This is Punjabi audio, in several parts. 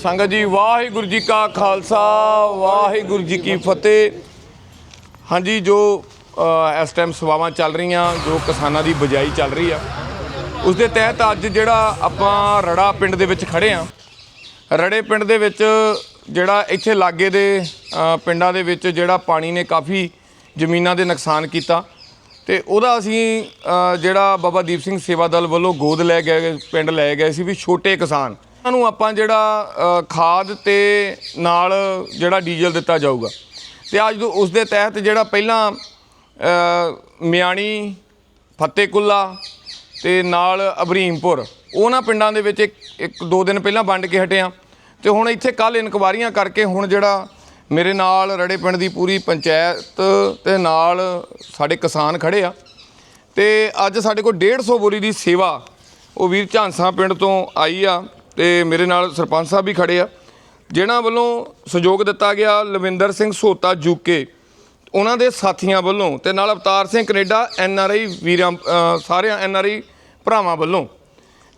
ਸੰਗਤ ਜੀ, ਵਾਹਿਗੁਰੂ ਜੀ ਕਾ ਖਾਲਸਾ, ਵਾਹਿਗੁਰੂ ਜੀ ਕੀ ਫਤਿਹ। ਹਾਂਜੀ, ਜੋ ਇਸ ਟਾਈਮ ਸੇਵਾਵਾਂ ਚੱਲ ਰਹੀਆਂ, ਜੋ ਕਿਸਾਨਾਂ ਦੀ ਬਜਾਈ ਚੱਲ ਰਹੀ ਆ, ਉਸ ਦੇ ਤਹਿਤ ਅੱਜ ਜਿਹੜਾ ਆਪਾਂ ਰੜਾ ਪਿੰਡ ਦੇ ਵਿੱਚ ਖੜੇ ਆ। ਰੜੇ ਪਿੰਡ ਦੇ ਵਿੱਚ ਜਿਹੜਾ ਇੱਥੇ ਲਾਗੇ ਦੇ ਪਿੰਡਾਂ ਦੇ ਵਿੱਚ ਜਿਹੜਾ ਪਾਣੀ ਨੇ ਕਾਫੀ ਜ਼ਮੀਨਾਂ ਦੇ ਨੁਕਸਾਨ ਕੀਤਾ। ਤੇ ਉਹਦਾ ਅਸੀਂ ਜਿਹੜਾ ਬਾਬਾ ਦੀਪ ਸਿੰਘ ਸੇਵਾ ਦਲ ਵੱਲੋਂ ਗੋਦ ਲੈ ਗਏ, ਪਿੰਡ ਲੈ ਗਏ ਸੀ ਵੀ ਛੋਟੇ ਕਿਸਾਨ। ਉਹਨਾਂ ਨੂੰ ਆਪਾਂ ਜਿਹੜਾ ਖਾਦ ਤੇ ਨਾਲ ਜਿਹੜਾ ਡੀਜ਼ਲ ਦਿੱਤਾ ਜਾਊਗਾ। ਤੇ ਅੱਜ ਤੋਂ ਉਸ ਦੇ ਤਹਿਤ ਜਿਹੜਾ ਪਹਿਲਾਂ ਮਿਆਣੀ, ਫਤਿਹਕੁੱਲਾ ਤੇ ਨਾਲ ਅਬਰੀਮਪੁਰ, ਉਹਨਾਂ ਪਿੰਡਾਂ ਦੇ ਵਿੱਚ ਇੱਕ ਇੱਕ ਦੋ ਦਿਨ ਪਹਿਲਾਂ ਵੰਡ ਕੇ ਹਟਿਆ ਤੇ ਹੁਣ ਇੱਥੇ ਕੱਲ ਇਨਕੁਆਰੀਆਂ ਕਰਕੇ ਹੁਣ ਜਿਹੜਾ ਮੇਰੇ ਨਾਲ ਰੜੇ ਪਿੰਡ ਦੀ ਪੂਰੀ ਪੰਚਾਇਤ ਤੇ ਨਾਲ ਸਾਡੇ ਕਿਸਾਨ ਖੜੇ ਆ। ਤੇ ਅੱਜ ਸਾਡੇ ਕੋਲ 150 ਬੋਰੀ ਦੀ ਸੇਵਾ ਉਹ ਵੀਰ ਝਾਂਸਾ ਪਿੰਡ ਤੋਂ ਆਈ ਆ। ਤੇ ਮੇਰੇ ਨਾਲ ਸਰਪੰਚ ਸਾਹਿਬ ਵੀ ਖੜੇ ਆ। ਜਿਨ੍ਹਾਂ ਵੱਲੋਂ ਸਹਿਯੋਗ ਦਿੱਤਾ ਗਿਆ ਲਵਿੰਦਰ ਸਿੰਘ ਸੋਤਾ ਜੂਕੇ ਉਹਨਾਂ ਦੇ ਸਾਥੀਆਂ ਵੱਲੋਂ ਤੇ ਨਾਲ Avtar Singh Canada, N R I ਵੀਰਾਂ ਸਾਰਿਆਂ ਐਨ ਆਰ ਆਈ ਭਰਾਵਾਂ ਵੱਲੋਂ।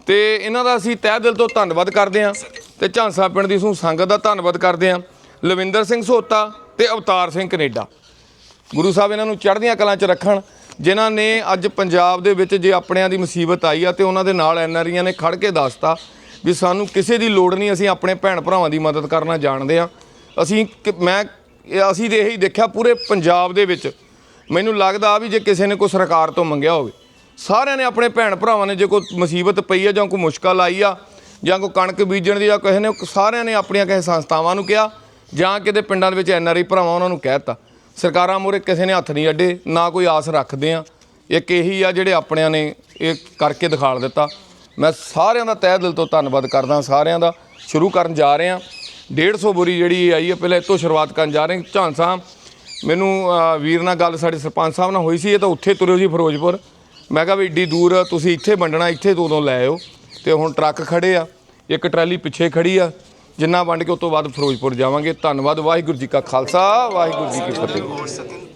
ਤੇ ਇਹਨਾਂ ਦਾ ਅਸੀਂ ਤਹਿ ਦਿਲ ਤੋਂ ਧੰਨਵਾਦ ਕਰਦੇ ਹਾਂ ਤੇ ਝਾਂਸਾ ਪਿੰਡ ਦੀ ਸਮੂਹ ਸੰਗਤ ਦਾ ਧੰਨਵਾਦ ਕਰਦੇ ਹਾਂ। ਲਵਿੰਦਰ ਸਿੰਘ ਸੋਤਾ ਤੇ ਅਵਤਾਰ ਸਿੰਘ ਕੈਨੇਡਾ। ਗੁਰੂ ਸਾਹਿਬ ਇਹਨਾਂ ਨੂੰ ਚੜ੍ਹਦੀਆਂ ਕਲਾਂ 'ਚ ਰੱਖਣ, ਜਿਨ੍ਹਾਂ ਨੇ ਅੱਜ ਪੰਜਾਬ ਦੇ ਵਿੱਚ ਜੇ ਆਪਣਿਆਂ ਦੀ ਮੁਸੀਬਤ ਆਈ ਆ ਤੇ ਉਹਨਾਂ ਦੇ ਨਾਲ ਐਨਆਰਆਈਆਂ ਨੇ ਖੜ ਕੇ ਦੱਸਤਾ ਵੀ ਸਾਨੂੰ ਕਿਸੇ ਦੀ ਲੋੜ ਨਹੀਂ, ਅਸੀਂ ਆਪਣੇ ਭੈਣ ਭਰਾਵਾਂ ਦੀ ਮਦਦ ਕਰਨਾ ਜਾਣਦੇ ਆ ਅਸੀਂ ਕਿ- ਮੈਂ ਅਸੀਂ ਤੇ ਇਹੀ ਦੇਖਿਆ ਪੂਰੇ ਪੰਜਾਬ ਦੇ ਵਿੱਚ। ਮੈਨੂੰ ਲੱਗਦਾ ਵੀ ਜੇ ਕਿਸੇ ਨੇ ਕੋਈ ਸਰਕਾਰ ਤੋਂ ਮੰਗਿਆ ਹੋਵੇ, ਸਾਰਿਆਂ ਨੇ ਆਪਣੇ ਭੈਣ ਭਰਾਵਾਂ ਨੇ ਜੇ ਕੋਈ ਮੁਸੀਬਤ ਪਈ ਆ ਜਾਂ ਕੋਈ ਮੁਸ਼ਕਲ ਆਈ ਆ, ਜਾਂ ਕੋਈ ਕਣਕ ਬੀਜਣ ਦੀ ਜਾਂ ਕਿਸੇ ਨੇ, ਸਾਰਿਆਂ ਨੇ ਆਪਣੀਆਂ ਕਿਸੇ ਸੰਸਥਾਵਾਂ ਨੂੰ ਕਿਹਾ, ਜਾਂ ਕਿਤੇ ਪਿੰਡਾਂ ਦੇ ਵਿੱਚ ਐਨਆਰਆਈ ਭਰਾਵਾਂ ਉਹਨਾਂ ਨੂੰ ਕਹਿਤਾ ਸਰਕਾਰਾਂ ਮੂਹਰੇ ਕਿਸੇ ਨੇ ਹੱਥ ਨਹੀਂ ਅੱਡੇ, ਨਾ ਕੋਈ ਆਸ ਰੱਖਦੇ ਆ। ਇੱਕ ਇਹੀ ਆ ਜਿਹੜੇ ਆਪਣਿਆਂ ਨੇ ਇਹ ਕਰਕੇ ਦਿਖਾਲ ਦਿੱਤਾ। ਮੈਂ ਸਾਰਿਆਂ ਦਾ ਤਹਿ ਦਿਲ ਤੋਂ ਧੰਨਵਾਦ ਕਰਦਾ, ਸਾਰਿਆਂ ਦਾ। ਸ਼ੁਰੂ ਕਰਨ ਜਾ ਰਹੇ। ਆ 150 ਬੋਰੀ ਜਿਹੜੀ ਆਈ ਹੈ, ਪਹਿਲਾਂ ਇਹ ਸ਼ੁਰੂਆਤ ਕਰਨ ਜਾ ਰਹੇ ਹਾਂ। ਝਾਂਸਾ ਸਾਹਿਬ, ਮੈਨੂੰ ਵੀਰ ਨਾਲ ਗੱਲ ਸਾਡੇ ਸਰਪੰਚ ਸਾਹਿਬ ਨਾਲ ਹੋਈ ਸੀ, ਇਹ ਤਾਂ ਉੱਥੇ ਤੁਰਿਓ ਸੀ ਫਿਰੋਜ਼ਪੁਰ। ਮੈਂ ਕਿਹਾ ਵੀ ਏਡੀ ਦੂਰ ਤੁਸੀਂ ਇੱਥੇ ਵੰਡਣਾ, ਇੱਥੇ ਤੋਂ ਉਦੋਂ ਲੈ ਆਓ ਤੇ ਹੁਣ ਟਰੱਕ ਖੜੇ ਆ, ਇੱਕ ਟਰਾਲੀ ਪਿੱਛੇ ਖੜੀ ਆ, ਜਿੰਨਾ ਵੰਡ ਕੇ ਉਸ ਤੋਂ ਬਾਅਦ ਫਿਰੋਜ਼ਪੁਰ ਜਾਵਾਂਗੇ। ਧੰਨਵਾਦ, ਵਾਹਿਗੁਰੂ ਜੀ ਕਾ ਖਾਲਸਾ, ਵਾਹਿਗੁਰੂ ਜੀ ਕੀ ਫਤਿਹ।